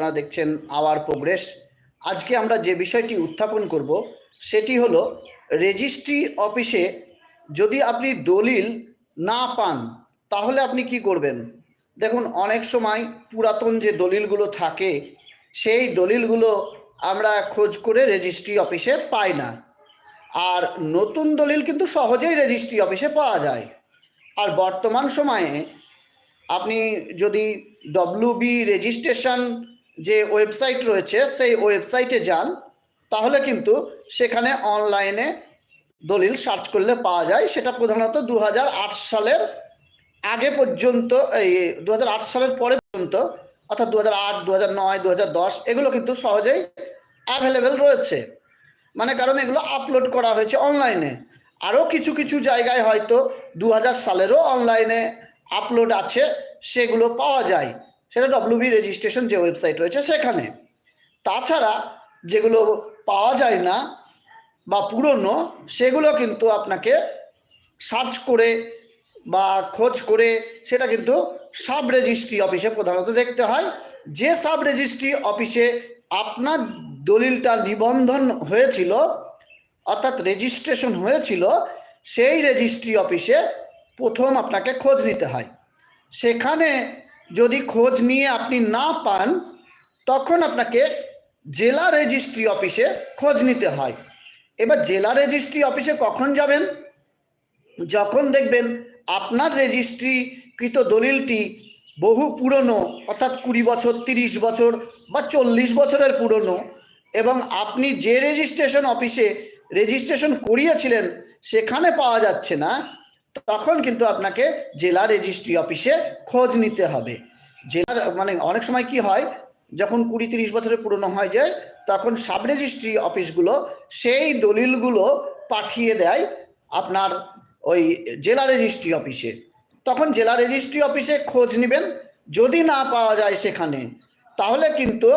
আপনারা দেখছেন hour progress. আজকে আমরা যে বিষয়টি উত্থাপন করব, সেটি হলো রেজিস্ট্রি অফিসে যদি আপনি দলিল না পান, তাহলে আপনি কি করবেন? দেখুন, অনেক সময় পুরাতন যে দলিলগুলো থাকে, সেই দলিলগুলো আমরা খোঁজ করে রেজিস্ট্রি অফিসে পাই না। আর নতুন দলিল কিন্তু সহজেই রেজিস্ট্রি অফিসে পাওয়া যায়। আর বর্তমান সময়ে আপনি যদি ডব্লিউ বি রেজিস্ট্রেশন যে ওয়েবসাইট রয়েছে, সেই ওয়েবসাইটে যান, তাহলে কিন্তু সেখানে অনলাইনে দলিল সার্চ করলে পাওয়া যায়। সেটা প্রধানত দু হাজার আট সালের আগে পর্যন্ত, এই দু হাজার আট সালের পরে পর্যন্ত, অর্থাৎ দু হাজার আট দু হাজার নয় দু হাজার দশ, এগুলো কিন্তু সহজেই অ্যাভেলেবেল রয়েছে। মানে কারণ এগুলো আপলোড করা হয়েছে অনলাইনে আরও কিছু কিছু জায়গায় হয়তো দু হাজার সালেরও অনলাইনে আপলোড আছে, সেগুলো পাওয়া যায়। সেটা ডব্লিউবি রেজিস্ট্রেশন যে ওয়েবসাইট রয়েছে সেখানে। তাছাড়া যেগুলো পাওয়া যায় না বা পুরনো, সেগুলো কিন্তু আপনাকে সার্চ করে বা খোঁজ করে সেটা কিন্তু সাব রেজিস্ট্রি অফিসে প্রধানত দেখতে হয়। যে সাব রেজিস্ট্রি অফিসে আপনার দলিলটা নিবন্ধন হয়েছিল, অর্থাৎ রেজিস্ট্রেশন হয়েছিল, সেই রেজিস্ট্রি অফিসে প্রথম আপনাকে খোঁজ নিতে হয়। সেখানে যদি খোঁজ নিয়ে আপনি না পান, তখন আপনাকে জেলা রেজিস্ট্রি অফিসে খোঁজ নিতে হয়। এবার জেলা রেজিস্ট্রি অফিসে কখন যাবেন? যখন দেখবেন আপনার রেজিস্ট্রিকৃত দলিলটি বহু পুরনো, অর্থাৎ কুড়ি বছর, তিরিশ বছর বা চল্লিশ বছরের পুরনো এবং আপনি যে রেজিস্ট্রেশন অফিসে রেজিস্ট্রেশন করিয়েছিলেন, সেখানে পাওয়া যাচ্ছে না। তখন কিন্তু আপনাকে জেলা রেজিস্ট্রি অফিসে খোঁজ নিতে হবে। জেলার মানে অনেক সময় কি হয়, যখন কুড়ি তিরিশ বছরের পুরনো হয়ে যায়, তখন সাব রেজিস্ট্রি অফিসগুলো সেই দলিলগুলো পাঠিয়ে দেয় আপনার ওই জেলা রেজিস্ট্রি অফিসে তখন জেলা রেজিস্ট্রি অফিসে খোঁজ নেবেন, যদি না পাওয়া যায় সেখানে, তাহলে কিন্তু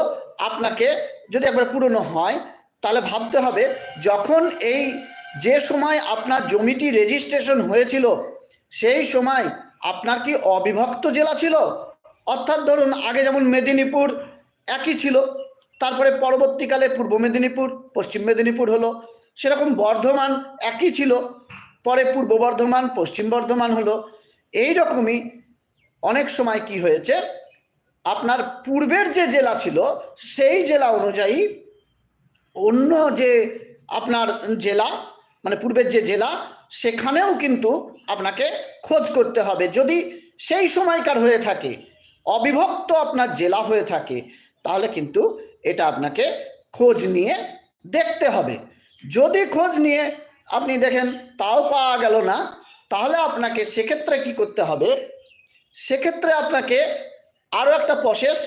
আপনাকে যদি একবার পুরনো হয়, তাহলে ভাবতে হবে যখন এই যে সময় আপনার জমিটি রেজিস্ট্রেশন হয়েছিল, সেই সময় আপনার কি অবিভক্ত জেলা ছিল? অর্থাৎ ধরুন, আগে যেমন মেদিনীপুর একই ছিল, তারপরে পরবর্তীকালে পূর্ব মেদিনীপুর, পশ্চিম মেদিনীপুর হলো, সেরকম বর্ধমান একই ছিল, পরে পূর্ব বর্ধমান, পশ্চিম বর্ধমান হলো এই রকমই অনেক সময় কি হয়েছে, আপনার পূর্বের যে জেলা ছিল, সেই জেলা অনুযায়ী অন্য যে আপনার জেলা মানে পূর্বের যে জেলা, সেখানেও কিন্তু আপনাকে খোঁজ করতে হবে। যদি সেই সময়কার হয়ে থাকে, অবিভক্ত আপনার জেলা হয়ে থাকে, তাহলে কিন্তু এটা আপনাকে খোঁজ নিয়ে দেখতে হবে। যদি খোঁজ নিয়ে আপনি দেখেন তাও পাওয়া গেল না, তাহলে আপনাকে সেক্ষেত্রে কি করতে হবে? সেক্ষেত্রে আপনাকে আরও একটা প্রসেস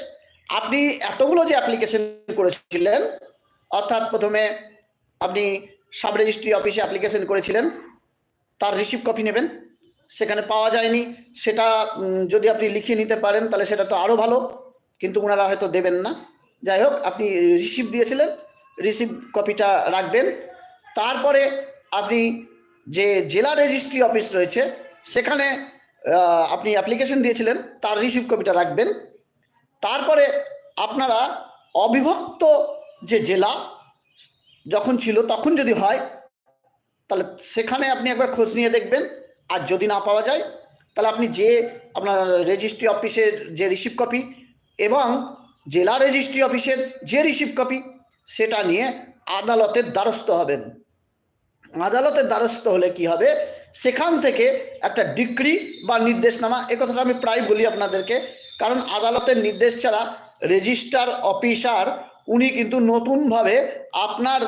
আপনি এতগুলো যে অ্যাপ্লিকেশন করেছিলেন, অর্থাৎ প্রথমে আপনি সাব রেজিস্ট্রি অফিসে অ্যাপ্লিকেশন করেছিলেন। তার রিসিভ কপি নেবেন। সেখানে পাওয়া যায়নি। সেটা যদি আপনি লিখিয়ে নিতে পারেন, তাহলে সেটা তো আরও ভালো। কিন্তু ওনারা হয়তো দেবেন না। যাই হোক, আপনি রিসিভ দিয়েছিলেন। রিসিভ কপিটা রাখবেন। তারপরে আপনি যে জেলা রেজিস্ট্রি অফিস রয়েছে, সেখানে আপনি অ্যাপ্লিকেশন দিয়েছিলেন, তার রিসিভ কপিটা রাখবেন। তারপরে আপনারা অবিভক্ত যে জেলা যখন ছিল, তখন যদি হয়, তাহলে সেখানে আপনি একবার খোঁজ নিয়ে দেখবেন। আর যদি না পাওয়া যায়, তাহলে আপনি যে আপনার রেজিস্ট্রি অফিসের যে রিসিভ কপি এবং জেলা রেজিস্ট্রি অফিসের যে রিসিভ কপি সেটা নিয়ে আদালতের দ্বারস্থ হবেন। আদালতের দ্বারস্থ হলে কি হবে? সেখান থেকে একটা ডিক্রি বা নির্দেশনামা, এ কথাটা আমি প্রায় বলি আপনাদেরকে, কারণ আদালতের নির্দেশ ছাড়া রেজিস্ট্রার অফিসার উনি কিন্তু নতুনভাবে আপনার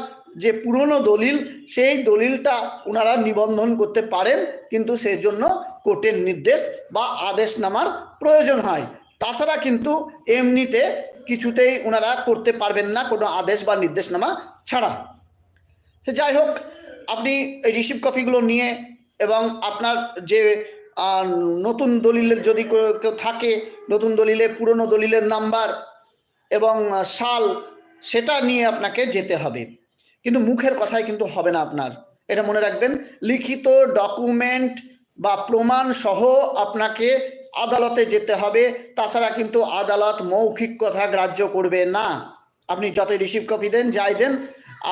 যে পুরনো দলিল, সেই দলিলটা ওনারা নিবন্ধন করতে পারেন, কিন্তু সেই জন্য কোর্টের নির্দেশ বা আদেশনামার প্রয়োজন হয়। তাছাড়া কিন্তু এমনিতে কিছুতেই ওনারা করতে পারবেন না কোনো আদেশ বা নির্দেশনামা ছাড়া। যাই হোক, আপনি এই রিসিভ কপিগুলো নিয়ে এবং আপনার যে নতুন দলিলের যদি কেউ থাকে, নতুন দলিলে পুরনো দলিলের নাম্বার এবং সাল, সেটা নিয়ে আপনাকে যেতে হবে। কিন্তু মুখের কথায় কিন্তু হবে না আপনার। এটা মনে রাখবেন, লিখিত ডকুমেন্ট বা প্রমাণ সহ আপনাকে আদালতে যেতে হবে। তাছাড়া কিন্তু আদালত মৌখিক কথা গ্রাহ্য করবে না। আপনি যতই রিসিভ কপি দেন, যাই দেন,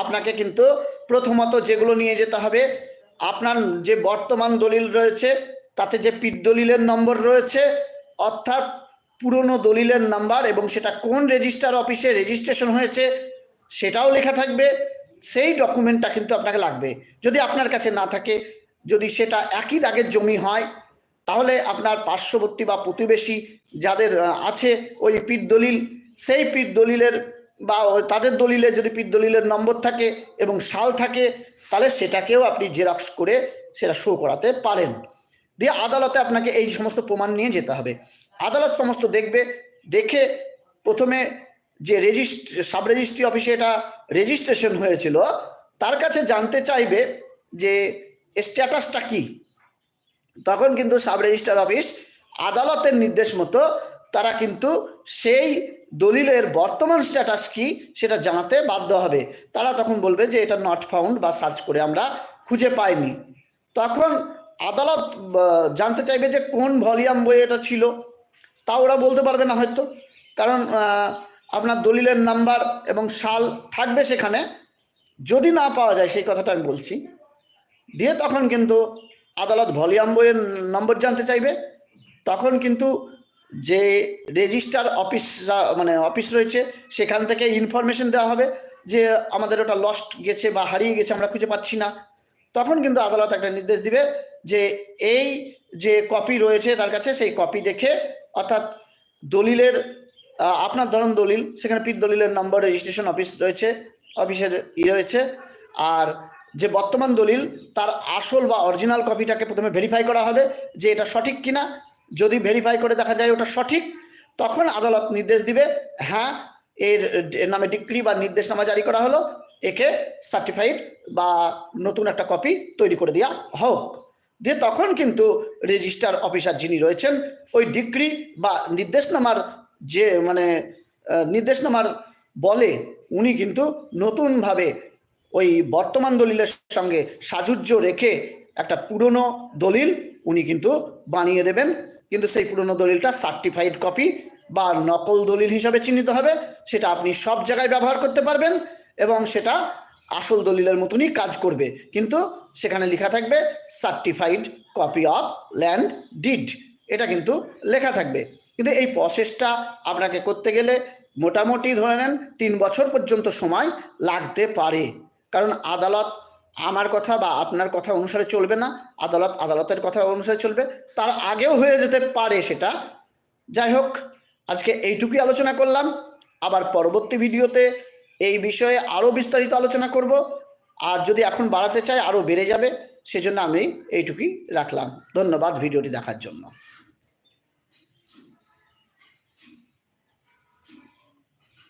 আপনাকে কিন্তু প্রথমত যেগুলো নিয়ে যেতে হবে, আপনার যে বর্তমান দলিল রয়েছে, তাতে যে পিঠ দলিলের নম্বর রয়েছে, অর্থাৎ পুরনো দলিলের নাম্বার এবং সেটা কোন রেজিস্টার অফিসে রেজিস্ট্রেশন হয়েছে, সেটাও লেখা থাকবে। সেই ডকুমেন্টটা কিন্তু আপনাকে লাগবে। যদি আপনার কাছে না থাকে, যদি সেটা একই দাগের জমি হয়, তাহলে আপনার পার্শ্ববর্তী বা প্রতিবেশী যাদের আছে ওই পিঠ দলিল, সেই পিঠ দলিলের বা তাদের দলিলে যদি পিঠ দলিলের নম্বর থাকে এবং সাল থাকে, তাহলে সেটাকেও আপনি জেরক্স করে সেটা শো করাতে পারেন। দিয়ে আদালতে আপনাকে এই সমস্ত প্রমাণ নিয়ে যেতে হবে। আদালত সমস্ত দেখবে, দেখে প্রথমে যে রেজিস্ট সাব রেজিস্ট্রি অফিসে এটা রেজিস্ট্রেশন হয়েছিল, তার কাছে জানতে চাইবে যে স্ট্যাটাসটা কি। তখন কিন্তু সাব রেজিস্ট্রার অফিস আদালতের নির্দেশ মতো তারা কিন্তু সেই দলিলের বর্তমান স্ট্যাটাস কি সেটা জানাতে বাধ্য হবে। তারা তখন বলবে যে এটা নট ফাউন্ড বা সার্চ করে আমরা খুঁজে পাইনি। তখন আদালত জানতে চাইবে যে কোন ভলিউম বই এটা ছিল। তা ওরা বলতে পারবে না হয়তো। কারণ আপনার দলিলের নাম্বার এবং সাল থাকবে সেখানে। যদি না পাওয়া যায়, সেই কথাটা আমি বলছি। দিয়ে তখন কিন্তু আদালত ভলিউম বইয়ের নম্বর জানতে চাইবে। তখন কিন্তু যে রেজিস্টার অফিস মানে অফিস রয়েছে, সেখান থেকে ইনফরমেশন দেওয়া হবে যে আমাদের ওটা লস্ট গেছে বা হারিয়ে গেছে, আমরা খুঁজে পাচ্ছি না। তখন কিন্তু আদালত একটা নির্দেশ দিবে যে এই যে কপি রয়েছে তার কাছে, সেই কপি দেখে অর্থাৎ দলিলের আপনার ধরুন দলিল, সেখানে পিত দলিলের নম্বর রেজিস্ট্রেশন অফিস রয়েছে অফিসের ই রয়েছে, আর যে বর্তমান দলিল, তার আসল বা অরিজিনাল কপিটাকে প্রথমে ভেরিফাই করা হবে যে এটা সঠিক কিনা। যদি ভেরিফাই করে দেখা যায় ওটা সঠিক, তখন আদালত নির্দেশ দিবে হ্যাঁ এর নামে ডিক্রি বা নির্দেশনামা জারি করা হলো, একে সার্টিফাইড বা নতুন একটা কপি তৈরি করে দেওয়া হোক। দিয়ে তখন কিন্তু রেজিস্টার অফিসার যিনি রয়েছেন, ওই ডিক্রি বা নির্দেশনামার যে মানে নির্দেশনামার বলে উনি কিন্তু নতুনভাবে ওই বর্তমান দলিলের সঙ্গে সাজুজ্য রেখে একটা পুরনো দলিল উনি কিন্তু বানিয়ে দেবেন। কিন্তু সেই পুরনো দলিলটা সার্টিফাইড কপি বা নকল দলিল হিসাবে চিহ্নিত হবে, সেটা আপনি সব জায়গায় ব্যবহার করতে পারবেন এবং সেটা আসল দলিলের মতনই কাজ করবে। কিন্তু সেখানে লেখা থাকবে certified copy of land deed এটা কিন্তু লেখা থাকবে। কিন্তু এই প্রসেসটা আপনাকে করতে গেলে মোটামুটি ধরে নেন তিন বছর পর্যন্ত সময় লাগতে পারে। কারণ আদালত আমার কথা বা আপনার কথা অনুসারে চলবে না, আদালত আদালতের কথা অনুসারে চলবে, তার আগেও হয়ে যেতে পারে সেটা। যাই হোক, আজকে এইটুকুই আলোচনা করলাম। আবার পরবর্তী ভিডিওতে এই বিষয়ে আরও বিস্তারিত আলোচনা করব। আর যদি এখন বাড়াতে চাই, আরও বেড়ে যাবে, সেজন্য আমি এইটুকুই রাখলাম। ধন্যবাদ ভিডিওটি দেখার জন্য।